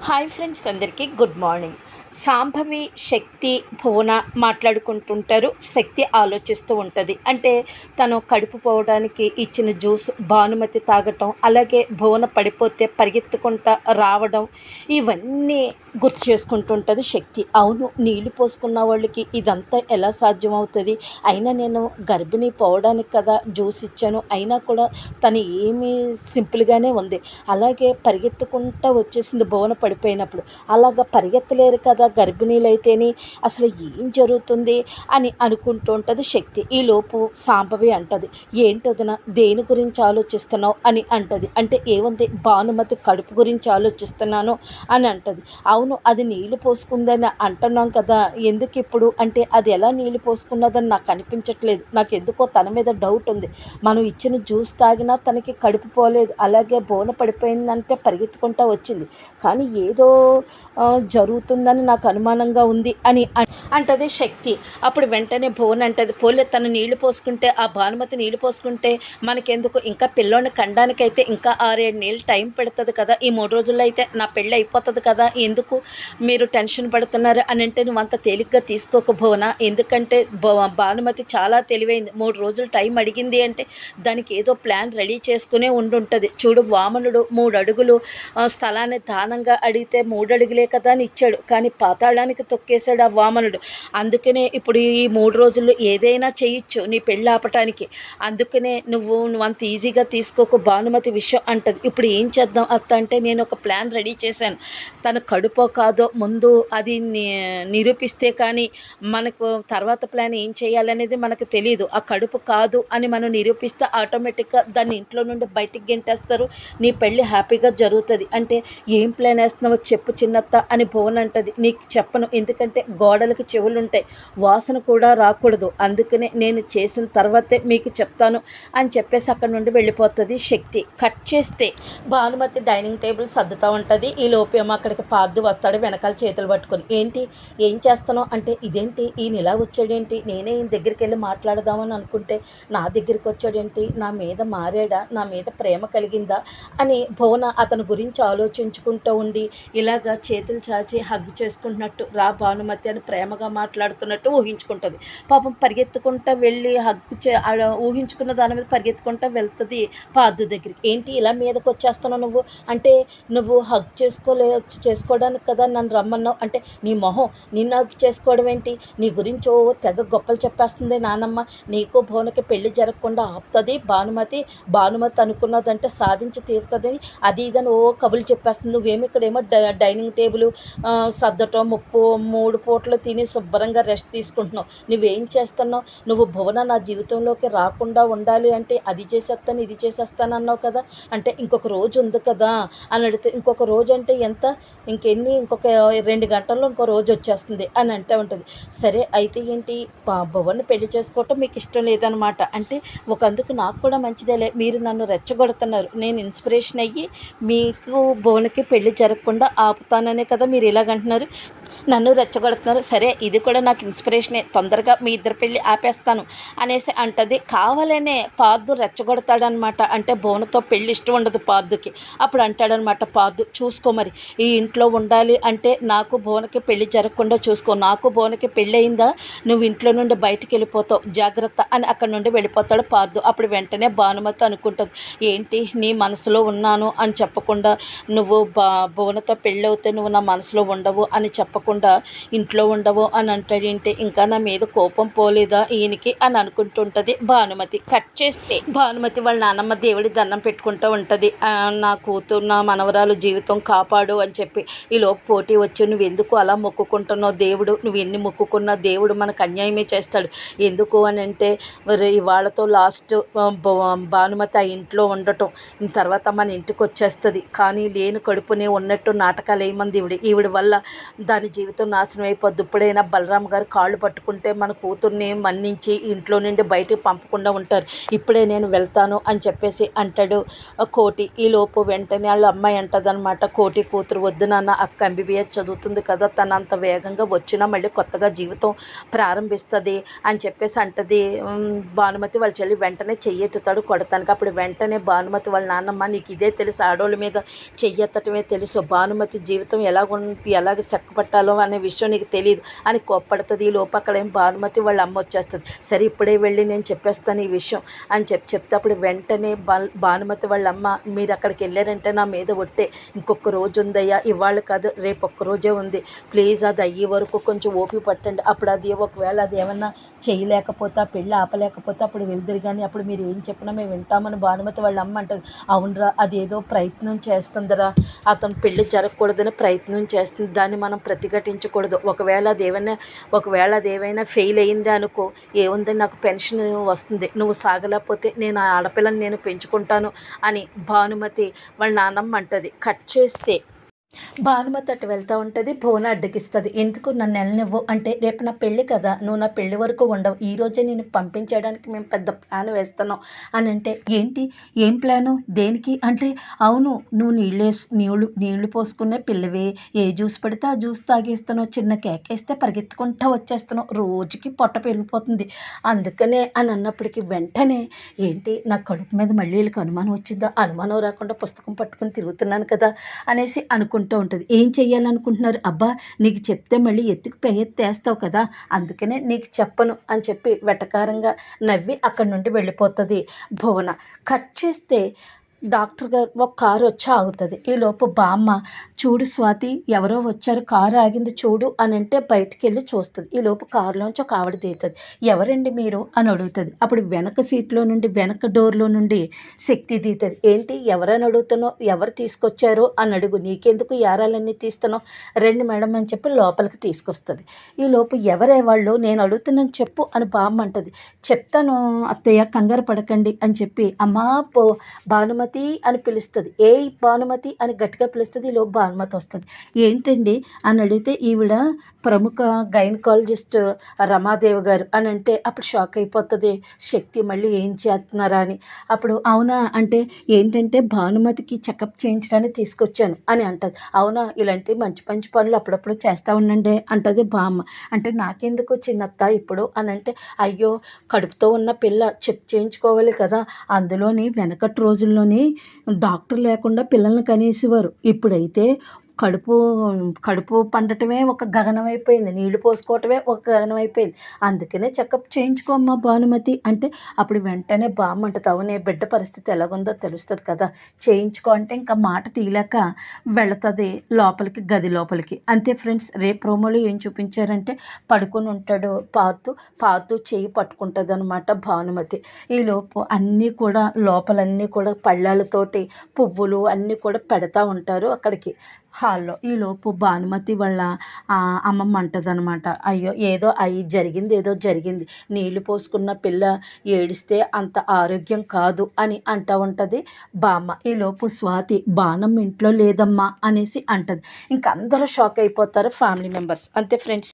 Hi friends అందరికీ good morning Shambhavi Shakti Bhuvana మాట్లాడుకుంటుంటారు శక్తి ఆలోచిస్తూ ఉంటుంది. అంటే తను కడుపు పోవడానికి ఇచ్చిన జ్యూస్ భానుమతి తాగటం అలాగే భువన పడిపోతే పరిగెత్తుకుంటా రావడం ఇవన్నీ గుర్తు చేసుకుంటుంటుంది శక్తి. అవును నీళ్ళు పోసుకున్న వాళ్ళకి ఇదంతా ఎలా సాధ్యమవుతుంది? అయినా నేను గర్భిణి పోవడానికి కదా జ్యూస్ ఇచ్చాను అయినా కూడా తను ఏమీ సింపుల్గానే ఉంది. అలాగే పరిగెత్తుకుంటా వచ్చేసింది భువన పడిపోయినప్పుడు. అలాగా పరిగెత్తలేరు కదా గర్భిణీలైతేని అసలు ఏం జరుగుతుంది అని అనుకుంటూ ఉంటుంది శక్తి. ఈలోపు సాంబవి అంటది ఏంటొదిన దేని గురించి ఆలోచిస్తున్నావు? అని అంటది. అంటే ఏముంది భానుమతి కడుపు గురించి ఆలోచిస్తున్నాను అని అంటది. అవును అది నీళ్ళు పోసుకుందని అంటున్నాం కదా ఎందుకు ఇప్పుడు? అంటే అది ఎలా నీళ్ళు పోసుకున్నదని నాకు అనిపించట్లేదు. నాకు ఎందుకో తన మీద డౌట్ ఉంది. మనం ఇచ్చిన జ్యూస్ తాగినా తనకి కడుపు పోలేదు. అలాగే బోన పడిపోయిందంటే పరిగెత్తుకుంటా వచ్చింది. కానీ ఏదో జరుగుతుందని నాకు అనుమానంగా ఉంది అని అంటది శక్తి. అప్పుడు వెంటనే భువన్ అంటది పోలే తను నీళ్ళు పోసుకుంటే ఆ భానుమతి నీళ్ళు పోసుకుంటే మనకెందుకు? ఇంకా పిల్లోని కండానికైతే ఇంకా ఆరేడు నీళ్ళు టైం పెడుతుంది కదా ఈ మూడు రోజుల్లో అయితే నా పెళ్ళి అయిపోతుంది కదా ఎందుకు మీరు టెన్షన్ పడుతున్నారు అని అంటే నువ్వు అంత తేలిగ్గా తీసుకోక భువన. ఎందుకంటే భవ- భానుమతి చాలా తెలివైంది మూడు రోజులు టైం అడిగింది అంటే దానికి ఏదో ప్లాన్ రెడీ చేసుకునే ఉండుంటుంది. చూడు వామనుడు మూడు అడుగులు స్థలాన్ని దానంగా అడిగితే మూడు అడుగులే కదా అని ఇచ్చాడు కానీ పాతాళానికి తొక్కేశాడు ఆ వామనుడు. అందుకనే ఇప్పుడు ఈ మూడు రోజుల్లో ఏదైనా చేయొచ్చు నీ పెళ్ళి ఆపటానికి. అందుకనే నువ్వు నువ్వు అంత ఈజీగా తీసుకోకు భానుమతి విషయం అంటది. ఇప్పుడు ఏం చేద్దాం అత్త అంటే నేను ఒక ప్లాన్ రెడీ చేశాను. తన కడుపో కాదో ముందు అది నిరూపిస్తే కానీ మనకు తర్వాత ప్లాన్ ఏం చేయాలనేది మనకు తెలియదు ఆ కడుపు కాదు అని మనం నిరూపిస్తే ఆటోమేటిక్గా దాన్ని ఇంట్లో నుండి బయటికి గెంటేస్తారు. నీ పెళ్ళి హ్యాపీగా జరుగుతుంది. అంటే ఏం ప్లాన్ వేస్తున్నావో చెప్పు చిన్నత్త అని భువన్ అంటది. నీ మీకు చెప్పను. ఎందుకంటే గోడలకు చెవులు ఉంటాయి వాసన కూడా రాకూడదు. అందుకనే నేను చేసిన తర్వాతే మీకు చెప్తాను అని చెప్పేసి అక్కడ నుండి వెళ్ళిపోతుంది శక్తి. కట్ చేస్తే భానుమతి డైనింగ్ టేబుల్ సర్దుతూ ఉంటుంది. ఈ లోపేమో అక్కడికి పార్దు వస్తాడు వెనకాల చేతులు పట్టుకొని. ఏంటి? ఏం చేస్తానో అంటే ఇదేంటి? ఈయన ఇలా వచ్చాడేంటి? నేనే ఈయన దగ్గరికి వెళ్ళి మాట్లాడదామని అనుకుంటే నా దగ్గరికి వచ్చాడేంటి? నా మీద మారాడా? నా మీద ప్రేమ కలిగిందా? అని భువన అతని గురించి ఆలోచించుకుంటూ ఉండి ఇలాగా చేతులు చాచి హగ్ చేసుకుంటున్నట్టు రా భానుమతి అని ప్రేమగా మాట్లాడుతున్నట్టు ఊహించుకుంటుంది. పాపం పరిగెత్తుకుంటా వెళ్ళి హగ్ చే ఊహించుకున్న దాని మీద పరిగెత్తుకుంటా వెళ్తుంది పాదు దగ్గరికి. ఏంటి ఇలా మీదకి వచ్చేస్తున్నావు నువ్వు? అంటే నువ్వు హగ్ చేసుకోలే చేసుకోవడానికి కదా నన్ను రమ్మన్నావు? అంటే నీ మొహం నిన్ను హగ్ చేసుకోవడం ఏంటి? నీ గురించి ఓ తెగ గొప్పలు చెప్పేస్తుంది నానమ్మ. నీకు భువనకి పెళ్ళి జరగకుండా ఆపుతుంది భానుమతి. భానుమతి అనుకున్నదంటే సాధించి తీరుతుంది అది ఇదని ఓ కబులు చెప్పేస్తుంది. నువ్వేమి ఇక్కడేమో డై- డైనింగ్ టేబుల్ సర్ద ఒకటో ముప్పు మూడు పూటలు తిని శుభ్రంగా రెస్ట్ తీసుకుంటున్నావు. నువ్వేం చేస్తున్నావు? నువ్వు భువన నా జీవితంలోకి రాకుండా ఉండాలి అంటే అది చేసేస్తాను ఇది చేసేస్తాను అన్నావు కదా. అంటే ఇంకొక రోజు ఉంది కదా అని అడిగితే ఇంకొక రోజు అంటే ఎంత? ఇంకెన్ని? ఇంకొక రెండు గంటల్లో ఇంకో రోజు వచ్చేస్తుంది అని అంటే ఉంటుంది. సరే అయితే ఏంటి? భువన్ పెళ్ళి చేసుకోవటం మీకు ఇష్టం లేదనమాట అంటే ఒక అందుకు నాకు కూడా మంచిదేలే. మీరు నన్ను రెచ్చగొడుతున్నారు. నేను ఇన్స్పిరేషన్ అయ్యి మీకు భువనకి పెళ్ళి జరగకుండా ఆపుతాననే కదా మీరు ఇలాగంటున్నారు నన్ను రెచ్చగొడుతున్నారు. సరే ఇది కూడా నాకు ఇన్స్పిరేషనే తొందరగా మీ ఇద్దరు పెళ్ళి ఆపేస్తాను అనేసి అంటది. కావాలనే పార్దు రెచ్చగొడతాడనమాట. అంటే బోనతో పెళ్ళి ఇష్టం ఉండదు పార్దుకి. అప్పుడు అంటాడనమాట పార్దు చూసుకో మరి. ఈ ఇంట్లో ఉండాలి అంటే నాకు బోనకి పెళ్ళి జరగకుండా చూసుకో. నాకు బోనకి పెళ్ళి అయిందా? నువ్వు ఇంట్లో నుండి బయటికి వెళ్ళిపోతావు. జాగ్రత్త అని అక్కడ నుండి వెళ్ళిపోతాడు పార్దు. అప్పుడు వెంటనే భానుమతి అనుకుంటుంది ఏంటి? నీ మనసులో ఉన్నాను అని చెప్పకుండా నువ్వు బా బోనతో పెళ్ళి అవుతే నువ్వు నా మనసులో ఉండవు అని అని చెప్పకుండా ఇంట్లో ఉండవు అని అంటాడంటే ఇంకా నా మీద కోపం పోలేదా ఈయనకి అని అనుకుంటుంటుంది భానుమతి. కట్ చేస్తే భానుమతి వాళ్ళ నాన్నమ్మ దేవుడి దండం పెట్టుకుంటూ ఉంటుంది. నా కూతురు నా మనవరాలు జీవితం కాపాడు అని చెప్పి ఈలోపు పోటీ వచ్చి నువ్వు ఎందుకు అలా మొక్కుకుంటున్నావు దేవుడు? నువ్వు ఎన్ని మొక్కుకున్నా దేవుడు మనకు అన్యాయమే చేస్తాడు. ఎందుకు అని అంటే మరి వాళ్ళతో లాస్ట్ భానుమతి ఆ ఇంట్లో ఉండటం. తర్వాత మన ఇంటికి వచ్చేస్తుంది. కానీ లేని కడుపునే ఉన్నట్టు నాటకాలు ఏమంది ఈవిడ ఈవిడ వల్ల దాని జీవితం నాశనం అయిపోద్ది. ఇప్పుడైనా బలరాం గారు కాళ్ళు పట్టుకుంటే మన కూతుర్ని మన్నించి ఇంట్లో నుండి బయటికి పంపకుండా ఉంటారు. ఇప్పుడే నేను వెళ్తాను అని చెప్పేసి అంటాడు. కోటి ఈ లోపు వెంటనే వాళ్ళ అమ్మాయి అంటదనమాట కోటి కూతురు వద్దు నాన్న అక్క ఎంబీబీఎస్ చదువుతుంది కదా తను అంత వేగంగా వచ్చినా మళ్ళీ కొత్తగా జీవితం ప్రారంభిస్తుంది అని చెప్పేసి అంటది. భానుమతి వాళ్ళ చెల్లి వెంటనే చెయ్యెత్తుతాడు కొడతానికి. అప్పుడు వెంటనే భానుమతి వాళ్ళ నాన్నమ్మ నీకు ఇదే తెలుసు ఆడోళ్ళ మీద చెయ్యెత్తటమే తెలుసు. భానుమతి జీవితం ఎలాగ ఎలాగ పట్టాలో అనే విషయం నీకు తెలియదు అని కోప్పడుతుంది. ఈ లోపు అక్కడ ఏం భానుమతి వాళ్ళ అమ్మ వచ్చేస్తుంది. సరే ఇప్పుడే వెళ్ళి నేను చెప్పేస్తాను ఈ విషయం అని చెప్పి చెప్తే అప్పుడు వెంటనే బా భానుమతి వాళ్ళ అమ్మ మీరు అక్కడికి వెళ్ళారంటే నా మీద ఒట్టే. ఇంకొక రోజు ఉందయ్యా. ఇవాళ కాదు రేపు ఒక్క రోజే ఉంది. ప్లీజ్ అది అయ్యే వరకు కొంచెం ఓపి పట్టండి. అప్పుడు అది ఒకవేళ అది ఏమన్నా చేయలేకపోతే పెళ్ళి ఆపలేకపోతే అప్పుడు వెళ్దురు. కానీ అప్పుడు మీరు ఏం చెప్పినా మేము వింటామని భానుమతి వాళ్ళ అమ్మ అంటుంది. అవునరా అది ఏదో ప్రయత్నం చేస్తుందిరా. అతను పెళ్ళి జరగకూడదని ప్రయత్నం చేస్తుంది. దాన్ని మనం మనం ప్రతిఘటించకూడదు. ఒకవేళ అది ఒకవేళ అది ఫెయిల్ అయింది అనుకో ఏముంది నాకు పెన్షన్ వస్తుంది నువ్వు సాగలేకపోతే నేను ఆ ఆడపిల్లని నేను పెంచుకుంటాను అని భానుమతి వాళ్ళ నాన్నమ్మ అంటది. కట్ చేస్తే భానుమతి అటు వెళ్తూ ఉంటుంది భువన అడ్డగిస్తుంది ఎందుకు నన్ను వెళ్ళనివ్వు? అంటే రేపు నా పెళ్ళి కదా నువ్వు నా పెళ్ళి వరకు ఉండవు. ఈ రోజే నేను పంపించేయడానికి మేము పెద్ద ప్లాన్ వేస్తున్నాం. అని అంటే ఏంటి? ఏం ప్లాను? దేనికి? అంటే అవును నువ్వు నీళ్ళు నీళ్ళు నీళ్ళు పోసుకునే పిల్లవే. ఏ జ్యూస్ పడితే ఆ జ్యూస్ తాగేస్తాను చిన్న కేక్ వేస్తే పరిగెత్తుకుంటా వచ్చేస్తున్నావు. రోజుకి పొట్ట పెరిగిపోతుంది. అందుకనే అని అన్నప్పటికీ వెంటనే ఏంటి? నా కడుపు మీద మళ్ళీ వీళ్ళకి అనుమానం వచ్చిందా? అనుమానం రాకుండా పుస్తకం పట్టుకుని తిరుగుతున్నాను కదా అనేసి అనుకుంటూ ఉంటుంది. ఏం చెయ్యాలనుకుంటున్నారు? అబ్బా నీకు చెప్తే మళ్ళీ ఎత్తుకు పెయ్యెత్తేస్తావు కదా అందుకనే నీకు చెప్పను అని చెప్పి వెటకారంగా నవ్వి అక్కడి నుండి వెళ్ళిపోతుంది భువన. కట్ చేస్తే డాక్టర్ గారు ఒక కారు వచ్చి ఆగుతుంది. ఈలోపు బామ్మ చూడు స్వాతి ఎవరో వచ్చారు కారు ఆగింది చూడు అని అంటే బయటికి వెళ్ళి చూస్తుంది ఈలోపు కారులోంచి ఒక ఆవిడ తీస్తుంది ఎవరండి మీరు? అని అడుగుతుంది. అప్పుడు వెనక సీట్లో నుండి వెనక డోర్లో నుండి శక్తి తీతుంది ఏంటి ఎవరని అడుగుతానో ఎవరు తీసుకొచ్చారో? అని అడుగు. నీకెందుకు యారాలన్నీ తీస్తానో రండి మేడం అని చెప్పి లోపలికి తీసుకొస్తుంది. ఈలోపు ఎవరే వాళ్ళు? నేను అడుగుతున్నాను చెప్పు అని బామ్మ అంటది. చెప్తాను అత్తయ్య కంగారు పడకండి అని చెప్పి అమ్మా పో భానుమతి అని పిలుస్తుంది. ఏ భానుమతి అని గట్టిగా పిలుస్తుంది లో భానుమతి వస్తుంది. ఏంటండి అని అడిగితే ఈవిడ ప్రముఖ గైనకాలజిస్ట్ రమాదేవి గారు అని అంటే అప్పుడు షాక్ అయిపోతుంది. శక్తి మళ్ళీ ఏం చేస్తున్నారా అని. అప్పుడు అవునా అంటే ఏంటంటే భానుమతికి చెకప్ చేయించడానికి తీసుకొచ్చాను అని అంటది. అవునా ఇలాంటి మంచి మంచి పనులు అప్పుడప్పుడు చేస్తూ ఉండండి అంటది బామ్మ. అంటే నాకెందుకు చిన్నత్త ఇప్పుడు అని అంటే అయ్యో కడుపుతో ఉన్న పిల్ల చెక్ చేయించుకోవాలి కదా అందులోని వెనకటి రోజుల్లోని డాక్టర్ లేకుండా పిల్లల్ని కనేసేవారు. ఇప్పుడైతే కడుపు కడుపు పండటమే ఒక గగనం అయిపోయింది నీళ్ళు పోసుకోవటమే ఒక గగనం అయిపోయింది అందుకనే చెకప్ చేయించుకోమ్మా భానుమతి అంటే అప్పుడు వెంటనే బామ్మ అంటది అవునే బిడ్డ పరిస్థితి ఎలాగుందో తెలుస్తుంది కదా. చేయించుకో అంటే ఇంకా మాట తీయలేక వెళుతుంది లోపలికి గది లోపలికి. అంతే ఫ్రెండ్స్ రేపు ప్రోమోలో ఏం చూపించారంటే పడుకొని ఉంటాడు పాతు పాతు చేయి పట్టుకుంటుంది అనమాట భానుమతి ఈలోపు అన్నీ కూడా లోపలన్నీ కూడా పళ్ళాలతోటి పువ్వులు అన్నీ కూడా పెడతా ఉంటారు అక్కడికి. హాల్లో ఈలోపు భానుమతి వాళ్ళ అమ్మమ్మ అంటదనమాట అయ్యో ఏదో అయి జరిగింది ఏదో జరిగింది. నీళ్ళు పోసుకున్న పిల్ల ఏడిస్తే అంత ఆరోగ్యం కాదు అని అంటూ ఉంటుంది బామ్మ. ఈలోపు స్వాతి బాణం ఇంట్లో లేదమ్మా అనేసి అంటది. ఇంక అందరూ షాక్ అయిపోతారు ఫ్యామిలీ మెంబర్స్. అంతే ఫ్రెండ్స్.